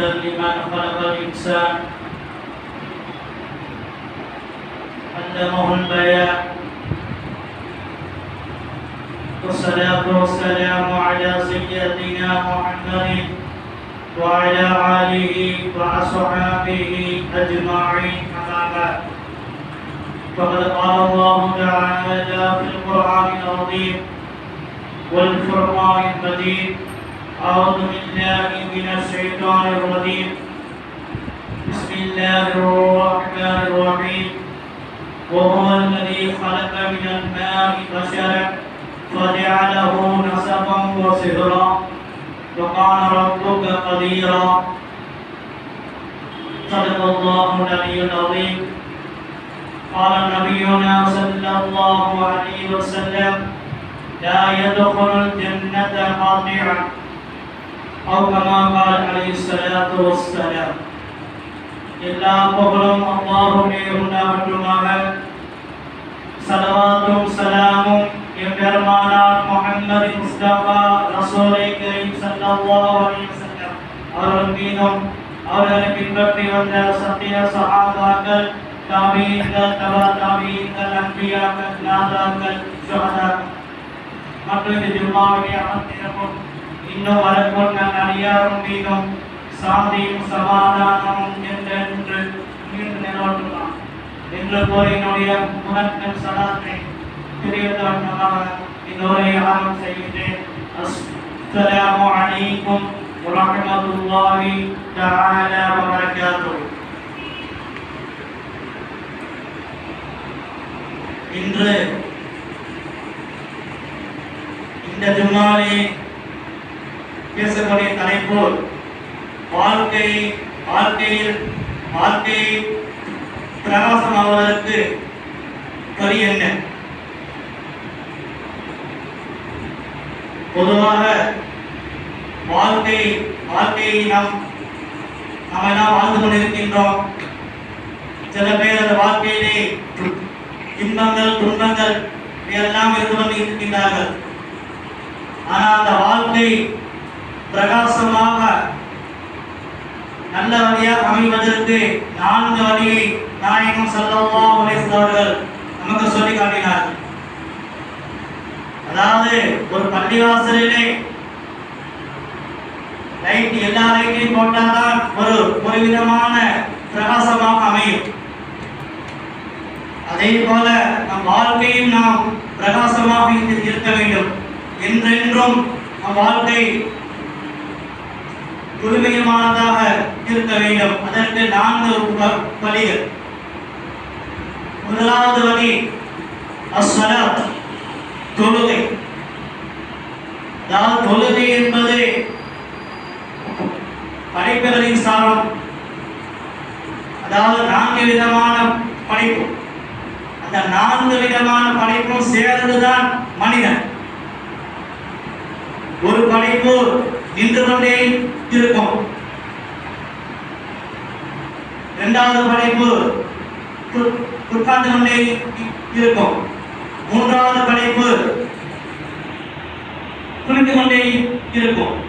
حمدا لمن خلق الإنسان. علمه البيان. والصلاة والسلام على سيدنا محمد وعلى آله وأصحابه أجمعين. أما بعد. فقد قال الله تعالى في القرآن العظيم والفرقان المجيد. أعوذ بالله من الشيطان الرجيم. بسم الله الرحمن الرحيم. وهو الذي خلق من الماء بشرا فجعله نسبا وصهرا. وكان ربك قديرا. صدق الله العلي العظيم. قال نبينا صلى الله عليه وسلم لا يدخل الجنة قاطعا. أو كما قال عليه الصلاة والسلام எல்லா புகழும் அல்லாஹுடைய உண்டாகட்டுமாக சலவாத்தும் சலாமும் எம்பெருமானார் முஹம்மது முஸ்தபா ரசூலை கரீம் ஸல்லல்லாஹு அலைஹி வஸல்லம் அவர்கள் மீதும் அவர்களை பின்பற்றி வந்த சத்திய சஹாபாக்கள் தாபீன்கள் தபா தாபீன்கள் அன்பியாக்கள் நாதாக்கள் சுஹதாக்கள் மற்றும் இந்த ஜும்மாவுடைய அமர்ந்திருக்கும் இன்னும் வரக்கும் அடியாரும் மீதும் சாந்தியும் சமாதானமும் என்றென்று மீண்டு நிலவட்டுலாம் என்று போய் என்னுடைய முகத்தின் சலாத்தை தெரியத்தவண்ணமாக இந்த உரையை ஆரம்பம் செய்கின்றேன் அஸ்ஸலாமு அலைக்கும் வரஹ்மத்துல்லாஹி தஆலா வபரகாத்துஹு. இன்று இந்த ஜும்மாவிலே பேசக்கூடிய தலைப்பு வாழ்க்கை வாழ்க்கையில் வாழ்க்கையை பிரகாசமாவதற்கு வழி என்ன? பொதுவாக வாழ்க்கை வாழ்க்கையை நாம் நாம் எல்லாம் வாழ்ந்து கொண்டிருக்கின்றோம். சில பேர் அந்த வாழ்க்கையிலே இன்பங்கள் துன்பங்கள் எல்லாம் இருந்து கொண்டு இருக்கின்றார்கள் ஆனால் அந்த வாழ்க்கை பிரகாசமாக நல்ல வழியாக அமைவதற்கு நான்கு வழியை நாயகம் ஸல்லல்லாஹு அலைஹி அவர்கள் நமக்கு சொல்லி காட்டினார்கள் அதாவது ஒரு பள்ளிவாசலிலே லைட் எல்லா லைட்டையும் போட்டால்தான் ஒரு ஒரு விதமான பிரகாசமாக அமையும். அதே போல நம் வாழ்க்கையும் நாம் பிரகாசமாக இருக்க வேண்டும். என்றென்றும் நம் வாழ்க்கை தூய்மையமானதாக இருக்க வேண்டும். அதற்கு நான்கு வழிகள். முதலாவது வழி அஸ்ஸலாத் தொழுகை. அதாவது தொழுகை என்பது படைப்புகளின் சாரம். அதாவது நான்கு விதமான படைப்பு. அந்த நான்கு விதமான படைப்பும் சேர்ந்துதான் மனிதன். ஒரு படைப்பு நின்று கொண்டே இருக்கும். இரண்டாவது படைப்பு உட்- உட்கார்ந்து கொண்டே இருக்கும். மூன்றாவது படைப்பு குளித்து கொண்டே இருக்கும்.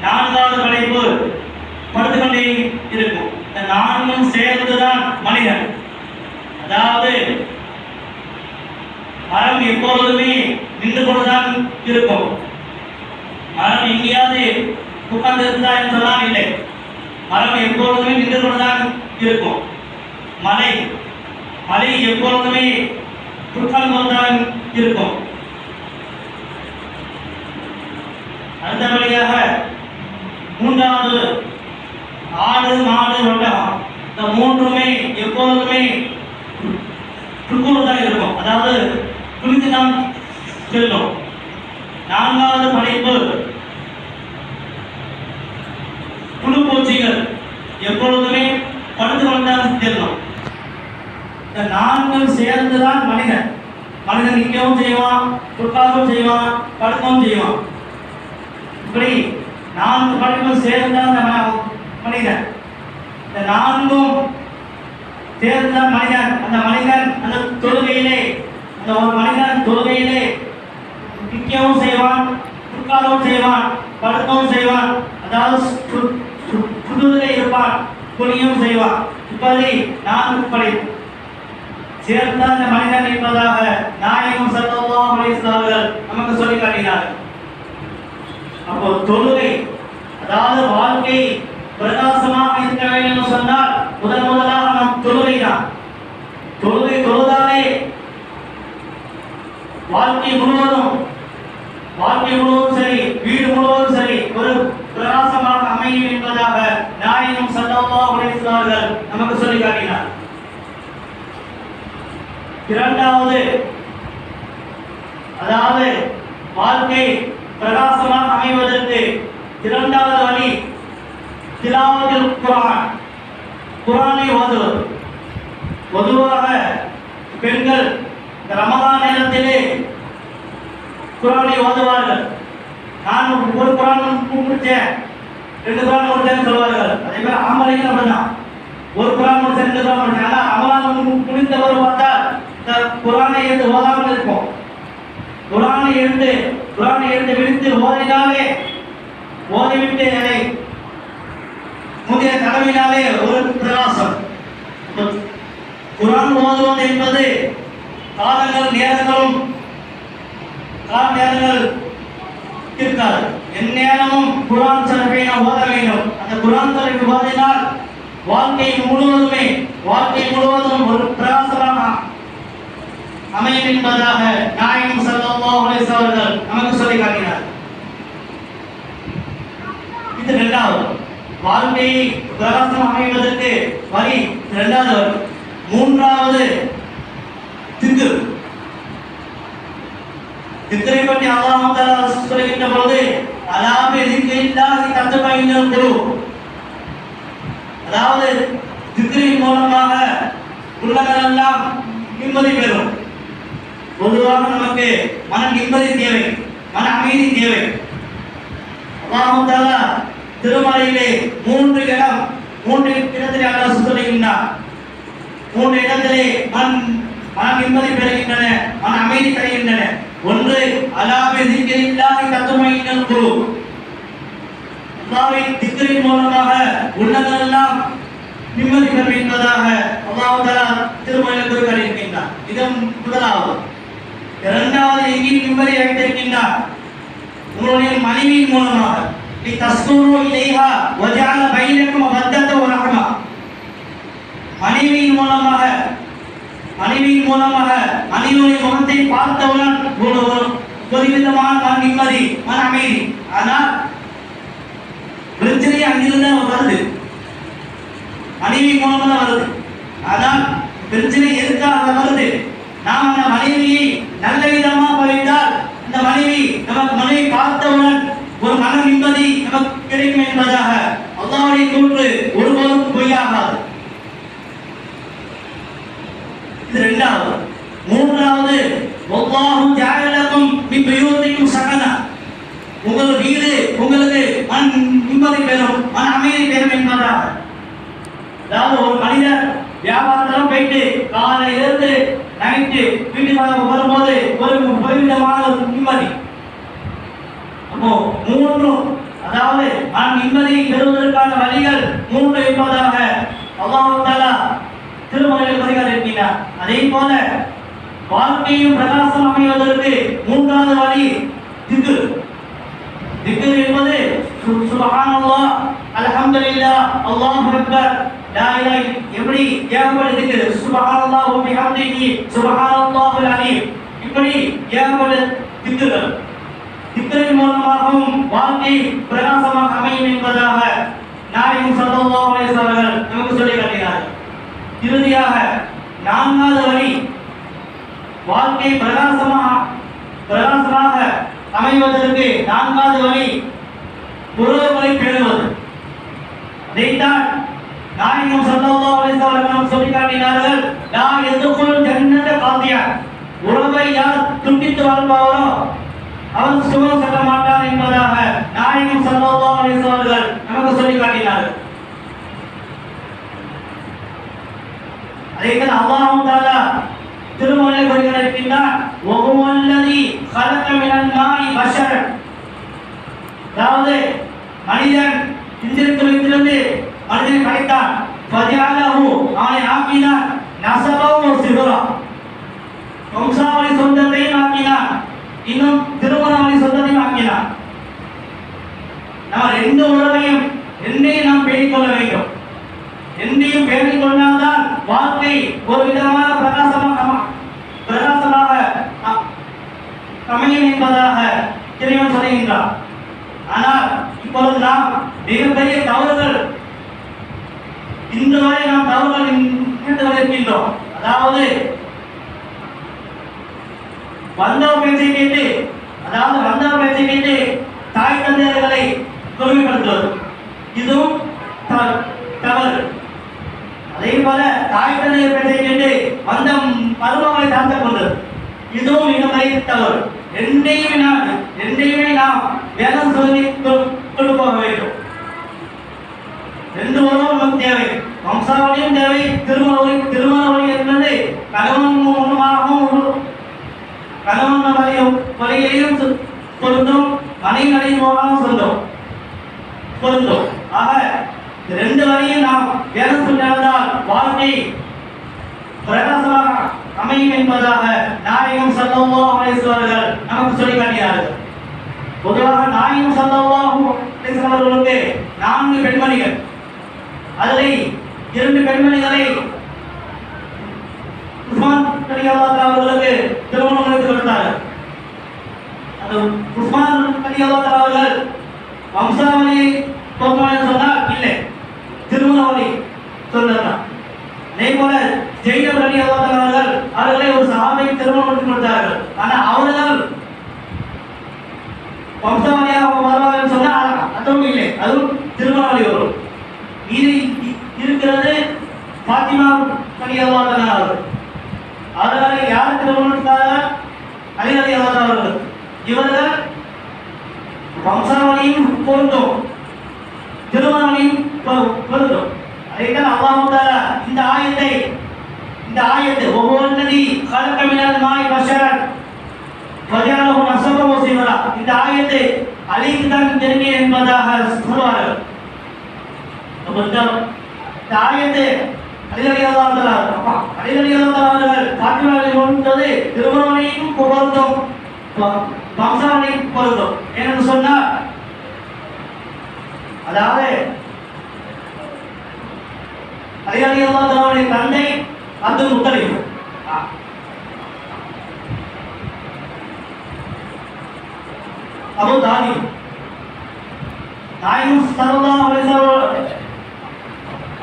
நான்காவது படைப்பு படுத்து கொண்டே இருக்கும். இந்த நான்கும் சேர்ந்துதான் மனிதன். அதாவது மரம் எப்பொழுதுமே நின்று கொண்டுதான் இருக்கும். மரம் எங்கேயாவது உட்கார்ந்து இருந்தா என்று சொல்லலாம் இல்லை மரம் எப்பொழுதுமே நின்று கொண்டுதான் இருக்கும். மலை மலை எப்பொழுதுமே உட்கார்ந்து கொண்டுதான் இருக்கும். அடுத்தபடியாக மூன்றாவது ஆடு மாடு ஒட்டகம் இந்த மூன்றுமே எப்பொழுதுமே தான் இருக்கும். அதாவது குளித்து தான் செல்லும். நான்காவது படைப்பு புழுப்பூச்சிகள் எப்பொழுதுமே படுத்து கொண்டுதான் செல்லும் இந்த நான்கும் சேர்ந்துதான் மனிதன். மனிதன் நிற்கவும் செய்வான் உட்காரவும் செய்வான் படுக்கவும் செய்வான். இப்படி நான்கு படைப்பும் சேர்ந்துதான் அந்த மனிதன். இந்த நான்கும் சேர்ந்துதான் மனிதன். அந்த மனிதன் அந்த தொழுகையிலே அந்த ஒரு மனிதன் தொழுகையிலே நிற்கவும் செய்வான் உட்காரவும் செய்வான் படுக்கவும் செய்வான். அதாவது சேர்ப்பார் இருப்பான் செய்வார். இப்படி நான்கு படை சேர்ந்த அந்த மனிதன் என்பதாக நாயகம் சல்லல்லாஹு அலைஹி வஸல்லம் நமக்கு சொல்லி காட்டினார்கள் அப்போ தொழுகை அதாவது வாழ்க்கை பிரகாசமாக இருக்க வேண்டும் என்று சொன்னால் முதன் முதலாக நாம் தொழுகை தான். தொழுகை தொழுதாலே வாழ்க்கை முழுவதும் வாழ்க்கை முழுவதும் சரி வீடு முழுவதும் சரி ஒரு பிரகாசமாக அமையும் என்பதாக நாயகம் சல்லல்லாஹு அலைஹி வஸல்லம் அவர்கள் நமக்கு சொல்லி காட்டினார். இரண்டாவது அதாவது வாழ்க்கை பிரகாசமாக அமைவதற்கு இரண்டாவது வழி திலாவத்தில் குரான். குரானை ஓதுவது. பொதுவாக பெண்கள் இந்த ரமலான் நேரத்திலே குரானை ஓதுவார்கள். நான் ஒரு குரான் முடிச்சேன் ரெண்டு குரான் கொடுத்தேன்னு சொல்வார்கள். அதே மாதிரி ஆம்பளையும் அப்படிதான் ஒரு குரான் முடிச்சேன் ரெண்டு குரான் முடிச்சேன் ஆனால் ரமலான் முடிந்தவர் வந்தால் இந்த குரானை எழுந்து ஓதாமல் இருப்போம். குரானை எழுந்து குரானை எழுந்து விடுத்து ஓதினாலே ஓதிவிட்டு அதை முதிய கடவினாலே ஒரு பிரகாசம். குரான் ஓதுவது என்பது காலங்கள் நேரங்களும் கால நேரங்கள் இருக்காது. எந்நேரமும் குரான் சிறப்பை ஓத வேண்டும். அந்த குரான் சிறப்பை ஓதினால் வாழ்க்கை முழுவதுமே வாழ்க்கை முழுவதும் ஒரு பிரகாசமாக அமையும் என்பதாக நாயகம் ஸல்லல்லாஹு அலைஹி அவர்கள் நமக்கு சொல்லி காட்டினார் இது இரண்டாவது. வாழ்க்கையை பிரகாசம் அமைவதற்கு வழி இரண்டாவது மூன்றாவது திக்கு திக்கரை பற்றி அல்லாஹ் தஆலா சொல்கின்ற பொழுது அலாபி திக்ரில்லாஹி தத்மையினுல் குலூப். அதாவது திக்ரின் மூலமாக உள்ளங்கள் எல்லாம் நிம்மதி பெறும். பொதுவாக நமக்கு மன நிம்மதி தேவை மன அமைதி தேவை. அல்லாஹ் திருமலையிலே மூன்று இடம் மூன்று இடத்திலே அல்ல சொல்லுகின்றார் மூன்று இடத்திலே மன் மன நிம்மதி பெறுகின்றன மன அமைதி பெறுகின்றன ஒன்று அலாபி திக்ரில்லாஹி தத்மையினுல் குலூப். அல்லாஹ்வின் திக்ரின் மூலமாக உள்ளதெல்லாம் நிம்மதி பெறும் என்பதாக அல்லாஹ் தஆலா திருமலையில் குறிப்பிட்டிருக்கின்றார் முதலாவது. இரண்டாவது எங்கே நிம்மதி அடைந்திருக்கின்றார் உங்களுடைய மனைவியின் மூலமாக. நீ தஸ்கூரு இலைஹா வஜால பைனக்கும் மத்தத்த ஒரு ரஹ்மா. மனைவியின் மூலமாக மனைவியின் மூலமாக மனைவியுடைய முகத்தை பார்த்தவுடன் ஒரு ஒரு விதமான மன நிம்மதி மன அமைதி. ஆனால் பிரச்சனை அங்கிருந்து வருது. மனைவி மூலமாக வருது. ஆனால் பிரச்சனை எதுக்காக வருது? நாம் அந்த மனைவியை நல்ல விதமா பழித்தால் இந்த மனைவி நமக்கு மனைவி பார்த்தவுடன் ஒரு மன நிம்மதி நமக்கு கிடைக்கும் என்பதாக அல்லாவுடைய கூற்று ஒருபோதும் பொய்யாகாது. இது ரெண்டாவது. மூன்றாவது ஒவ்வாகும் தியாகலக்கும் மி நிம்மதி பெறும் மன அமைதி பெறும் என்பதாக அதாவது ஒரு மனிதர் வியாபாரத்தெல்லாம் போயிட்டு காலை இருந்து நைட்டு வீட்டுக்கு வரும்போது ஒரு ஒரு ஒரு நிம்மதி. அப்போ மூன்றும் அதாவது மன நிம்மதியை பெறுவதற்கான வழிகள் மூன்று என்பதாக அல்லாஹ் தஆலா திருமலையில் பதிகார் இருக்கிறார் அதே போல வாழ்க்கையும் பிரகாசம் அமைவதற்கு மூன்றாவது வழி திக்கு திக்கு என்பது சுபஹானல்லாஹ் அல்ஹம்துலில்லாஹ் அல்லாஹு அக்பர். லா இலாஹ எப்படி ஏகப்பட்ட திக்கு சுபஹானல்லாஹ் வ பிஹம்திஹி சுப்ஹானல்லாஹுல் அலீம். இப்படி ஏகப்பட்ட திக்குகள். திக்கின் மூலமாகவும் வாழ்க்கை பிரகாசமாக அமையும் என்பதாக நாயகம் சல்லல்லாஹு அலைஹி வஸல்லம் அவர்கள் நமக்கு சொல்லி காட்டினார்கள் இறுதியாக நான்காவது வழி வாழ்க்கை பிரகாசமாக பிரகாசமாக அமைவதற்கு நான்காவது வழி உறவுகளை பேணுவது அதைத்தான் நாயகம் ஸல்லல்லாஹு அலைஹி வஸல்லம் சொல்லி காட்டினார்கள் லா யதுகுல் ஜன்னத காதியா உறவை யார் துண்டித்து வாழ்பவரோ அவன் சுகம் செல்ல மாட்டான் என்பதாக நாயகம் ஸல்லல்லாஹு அலைஹி வஸல்லம் அவர்கள் நமக்கு சொல்லி காட்டினார்கள் அதேபோல அல்லாஹ் தஆலா திருமலை வருகிறார் وهو الذي خلق من الماء بشرا அதாவது மனிதன் இந்திரத்திலிருந்து மனிதனை படைத்தான் ஃபஜஅலஹு அவனை ஆக்கினான். நசபவும் ஒரு சிகரா வம்சாவளி சொந்தத்தையும் ஆக்கினான். இன்னும் திருமணவழி சொந்தத்தையும் ஆக்கினான். நாம் எந்த உறவையும் என்னையும் நாம் பேணிக் கொள்ள வேண்டும். என்னையும் பேணிக் கொண்டால்தான் வாழ்க்கை ஒரு விதமான பிரகாசமாக பிரகாசமாக அமையும் என்பதாக இறைவன் சொல்லுகின்றார் ஆனால் இப்பொழுது மிகப்பெரிய தவறுகள். இன்று வரை நாம் தவறுகள் நிகழ்ந்து வரைக்கின்றோம் அதாவது வந்தவர் பேச்சை கேட்டு அதாவது வந்தவர் பேச்சை கேட்டு தாய் தந்தையர்களை கொடுமைப்படுத்துவது இதுவும் தவறு. அதே போல தாய் தந்தையர் பேச்சை கேட்டு வந்த மருமகளை தாழ்த்த கொண்டது இதுவும் மிகப்பெரிய தவறு. ரெண்டையுமே நாம் ரெண்டையுமே நாம் வேதம் சொல்லி கொ- கொண்டு போக வேண்டும் ரெண்டு உறவும் நமக்கு தேவை வம்சாவளியும் தேவை திருமண ஒளி திருமண ஒளி என்பது கணவன் மூலமாகவும் ஒரு கணவன் வழியும் வழியிலையும் பொருந்தும் மனைவி வழியின் மூலமாகவும் சொல்லும் பொருந்தும் ஆக ரெண்டு வழியும் நாம் வேதம் சொன்னால்தான் வாழ்க்கை பிரகாசமாக அமையும் என்பதாக நாயகம் சல்லல்லாஹு அலைஹி அவர்கள் நமக்கு சொல்லி காட்டினார்கள். பொதுவாக நாயகம் சல்லல்லாஹு அலைஹி அவர்களுக்கு நான்கு பெண்மணிகள். அதில் இரண்டு பெண்மணிகளை உஸ்மான் கலியல்லாஹ் அவர்களுக்கு திருமணம் முடித்து கொடுத்தார்கள் அந்த உஸ்மான் கலியல்லாஹ் அவர்கள் வம்சாவளியை தோற்றம் சொன்னால் இல்லை திருமணவழி சொல்லுறான் அதே போல ஜெயினப் அலி அவர்கள் அவர்களை ஒரு சஹாபை திருமணம் முடித்து கொடுத்தார்கள் ஆனால் அவர்கள் வம்சாவளியாக பாத்திமா அலி அவர்கள் அவர்களை யார் திருமணம் முடித்தார்கள் அவர்கள் இவர்கள் வம்சாவளியும் பொருந்தும். திருமணம் பொருந்தும். அதைத்தான் அல்லாஹ் இந்த ஆயத்தை இந்த ஆயத்தை ஒவ்வொரு நதி கலக்கமினால் மாய் பஷரன் வஜாலஹு நஸப வசிவரா இந்த ஆயத்தை அலிக்கு தான் தெரிஞ்சு என்பதாக சொல்வார்கள் இந்த ஆயத்தை அலிலி அப்பா அலிலி அல்லாஹ் கொண்டது திருமணவழியும் பொருந்தும் வ- பொருந்தும் சொன்னால் அதாவது அலிலி தந்தை அப்துல் முத்தலிப் ஆ. அபு தாலி நாயகம்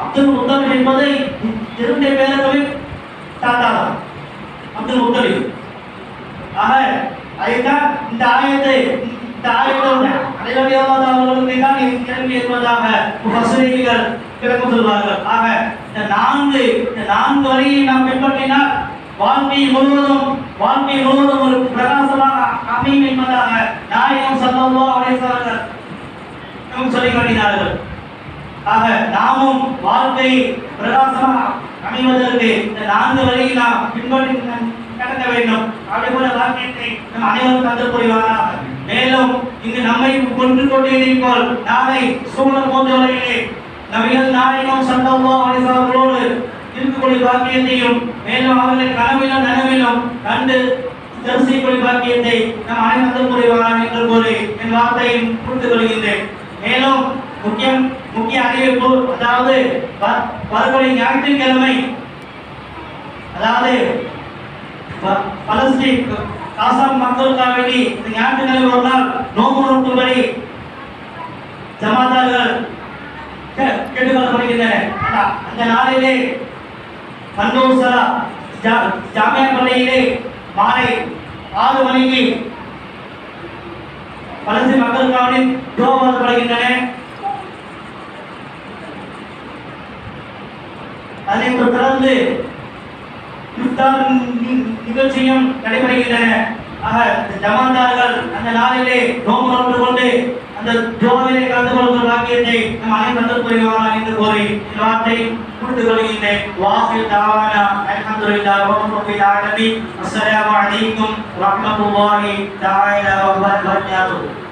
அப்துல் முத்தலிப் என்பதை இரண்டு பேர்களில் தாத்தா தான். அப்துல் முத்தலிப் ஆக அதைத்தான் இந்த ஆயத்தை இந்த ஆயத்தோட அலைவலியாவது அவர்களுக்கு தான் இறங்கி இருப்பதாக வசதிகள் விளக்கம் சொல்வார்கள் ஆக இந்த நான்கு இந்த நான்கு வரியை நாம் பின்பற்றினால் வாழ்க்கை முழுவதும் வாழ்க்கை முழுவதும் ஒரு பிரகாசமாக அமையும் என்பதாக நாயகம் ஸல்லல்லாஹு அலைஹி சொல்லுங்கள் நமக்கு சொல்லி காட்டினார்கள் ஆக நாமும் வாழ்க்கை பிரகாசமாக அமைவதற்கு இந்த நான்கு வழியை நாம் பின்பற்றி நம் கடக்க வேண்டும். அதே போல வாழ்க்கையை நம் அனைவரும் தந்து புரிவாராக மேலும் இங்கு நம்மை கொன்று கொண்டிருப்போல் நாளை சூழல் போன்றவர்களே வழியிலே நபிகள் நாயகம் சந்தோமா அலைஹி அவர்களோடு இருக்கக்கூடிய பாக்கியத்தையும் மேலும் அவர்களை கனவிலும் நனவிலும் கண்டு தரிசிக்கூடிய பாக்கியத்தை நம் அனைவரும் புரிவாராக என்று கூறி என் வார்த்தையை கொடுத்து கொள்கின்றேன். மேலும் முக்கியம் முக்கிய அறிவிப்பு அதாவது வ- ஞாயிற்றுக்கிழமை அதாவது பலஸ்தீன் காசா மக்களுக்காக வேண்டி இந்த ஞாயிற்றுக்கிழமை ஒரு நாள் நோம்பு நோக்கும்படி ஜமாத்தார்கள் கேட்டுக்கொள்ளப்படுகின்றன. அந்த- நாளிலே கண்ணூர் சலா ஜாமியா பள்ளியிலே மாலை ஆறு மணிக்கு பலஸ்தீன் மக்களுக்காக துரோகப்படுகின்றன அதை தொடர்ந்து இஃப்தார் நிகழ்ச்சியும் நடைபெறுகின்றன. ஆக ஜமாந்தார்கள் அந்த நாளிலே நோம்பு நோட்டு கொண்டு அந்த ஜோதிலே கலந்து கொள்கிற பாக்கியத்தை நம் அனைவரும் புரிவாரா என்று கோரி வார்த்தை கொடுத்து கொள்கின்றேன். வாசில் தாவானா அல்ஹம்துலில்லாஹ் வ ஆலமீன் அஸ்ஸலாமு அலைக்கும் தஆலா வ பரகாத்துஹு